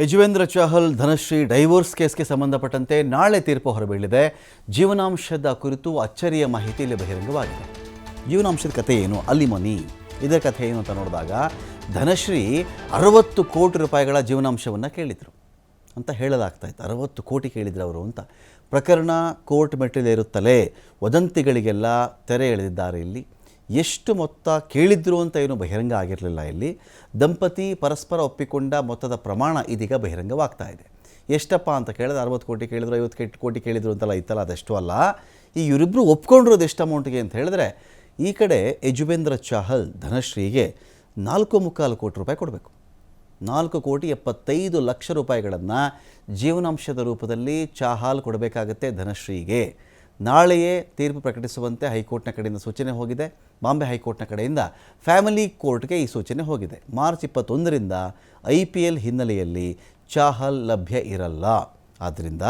Yuzvendra Chahal Dhanashree divorce ಕೇಸ್ಗೆ ಸಂಬಂಧಪಟ್ಟಂತೆ ನಾಳೆ ತೀರ್ಪು ಹೊರಬೀಳಿದೆ ಜೀವನಾಂಶದ ಕುರಿತು ಅಚ್ಚರಿಯ ಮಾಹಿತಿ ಇಲ್ಲಿ ಬಹಿರಂಗವಾಗಿದೆ. ಜೀವನಾಂಶದ ಕಥೆ ಏನು? ಅಲ್ಲಿ ಮನಿ. ಇದರ ಕಥೆ ಏನು ಅಂತ ನೋಡಿದಾಗ ಧನಶ್ರೀ ಅರವತ್ತು ಕೋಟಿ ರೂಪಾಯಿಗಳ ಜೀವನಾಂಶವನ್ನು ಕೇಳಿದರು. ಅಂತ ಹೇಳಲಾಗ್ತಾ ಇತ್ತು. ಅರವತ್ತು ಕೋಟಿ ಕೇಳಿದ್ರು ಅವರು ಅಂತ. ಪ್ರಕರಣ ಕೋರ್ಟ್ ಮೆಟ್ಟಿಲೇರುತ್ತಲೇ ವದಂತಿಗಳಿಗೆಲ್ಲ ತೆರೆ ಎಳೆದಿದ್ದಾರೆ ಇಲ್ಲಿ. ಎಷ್ಟು ಮೊತ್ತ ಕೇಳಿದ್ರು ಅಂತ ಏನು ಬಹಿರಂಗ ಆಗಿರಲಿಲ್ಲ ಇಲ್ಲಿ. ದಂಪತಿ ಪರಸ್ಪರ ಒಪ್ಪಿಕೊಂಡ ಮೊತ್ತದ ಪ್ರಮಾಣ ಇದೀಗ ಬಹಿರಂಗವಾಗ್ತಾ ಇದೆ. ಎಷ್ಟಪ್ಪ ಅಂತ ಕೇಳಿದ್ರೆ ಅರವತ್ತು ಕೋಟಿ ಕೇಳಿದ್ರು, ಐವತ್ತು ಕೆಟ್ಟು ಕೋಟಿ ಕೇಳಿದ್ರು ಅಂತೆಲ್ಲ ಇತ್ತಲ್ಲ ಅದಷ್ಟು ಅಲ್ಲ. ಈ ಇವರಿಬ್ಬರು ಒಪ್ಕೊಂಡಿರೋದು ಎಷ್ಟು ಅಮೌಂಟ್ಗೆ ಅಂತ ಹೇಳಿದ್ರೆ ಈ ಕಡೆ ಯಜುಬೇಂದ್ರ ಚಾಹಲ್ ಧನಶ್ರೀಗೆ ನಾಲ್ಕು ಮುಕ್ಕಾಲು ಕೋಟಿ ರೂಪಾಯಿ ಕೊಡಬೇಕು. ನಾಲ್ಕು ಕೋಟಿ ಎಪ್ಪತ್ತೈದು ಲಕ್ಷ ರೂಪಾಯಿಗಳನ್ನು ಜೀವನಾಂಶದ ರೂಪದಲ್ಲಿ ಚಾಹಾಲ್ ಕೊಡಬೇಕಾಗತ್ತೆ ಧನಶ್ರೀಗೆ. ನಾಳೆಯೇ ತೀರ್ಪು ಪ್ರಕಟಿಸುವಂತೆ ಹೈಕೋರ್ಟ್ನ ಕಡೆಯಿಂದ ಸೂಚನೆ ಹೋಗಿದೆ. ಬಾಂಬೆ ಹೈಕೋರ್ಟ್ನ ಕಡೆಯಿಂದ ಫ್ಯಾಮಿಲಿ ಕೋರ್ಟ್ಗೆ ಈ ಸೂಚನೆ ಹೋಗಿದೆ. ಮಾರ್ಚ್ ಇಪ್ಪತ್ತೊಂದರಿಂದ ಐ ಪಿ ಎಲ್ ಹಿನ್ನೆಲೆಯಲ್ಲಿ ಚಾಹಲ್ ಲಭ್ಯ ಇರಲ್ಲ. ಆದ್ದರಿಂದ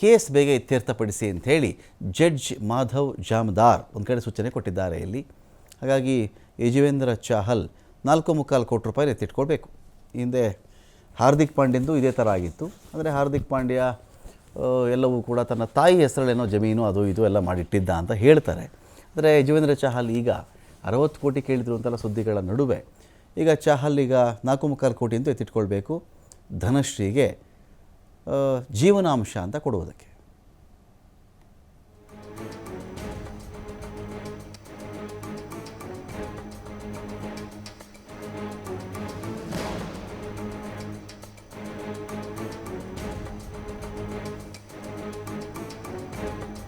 ಕೇಸ್ ಬೇಗ ಇತ್ಯರ್ಥಪಡಿಸಿ ಅಂಥೇಳಿ ಜಡ್ಜ್ ಮಾಧವ್ ಜಾಮದಾರ್ ಒಂದು ಕಡೆ ಸೂಚನೆ ಕೊಟ್ಟಿದ್ದಾರೆ ಇಲ್ಲಿ. ಹಾಗಾಗಿ ಯಜುವೇಂದ್ರ ಚಾಹಲ್ ನಾಲ್ಕು ಮುಕ್ಕಾಲು ಕೋಟಿ ರೂಪಾಯಿ ಎತ್ತಿಟ್ಕೊಳ್ಬೇಕು ಹಿಂದೆ ಹಾರ್ದಿಕ್ ಪಾಂಡ್ಯಂದು ಇದೇ ಥರ ಆಗಿತ್ತು. ಅಂದರೆ ಹಾರ್ದಿಕ್ ಪಾಂಡ್ಯ ಎಲ್ಲವೂ ಕೂಡ ತನ್ನ ತಾಯಿ ಹೆಸರಲ್ಲೇನೋ ಜಮೀನು ಅದು ಇದು ಎಲ್ಲ ಮಾಡಿಟ್ಟಿದ್ದ ಅಂತ ಹೇಳ್ತಾರೆ. ಅಂದರೆ ಯಜುವೇಂದ್ರ ಚಹಲ್ ಈಗ ಅರವತ್ತು ಕೋಟಿ ಕೇಳಿದ್ರು ಅಂತೆಲ್ಲ ಸುದ್ದಿಗಳ ನಡುವೆ. ಈಗ ಚಹಲ್ ಈಗ ನಾಲ್ಕು ಮುಕ್ಕಾಲು ಕೋಟಿ ಅಂತ ಎತ್ತಿಟ್ಕೊಳ್ಬೇಕು. ಧನಶ್ರೀಗೆ ಜೀವನಾಂಶ ಅಂತ ಕೊಡುವುದಕ್ಕೆ.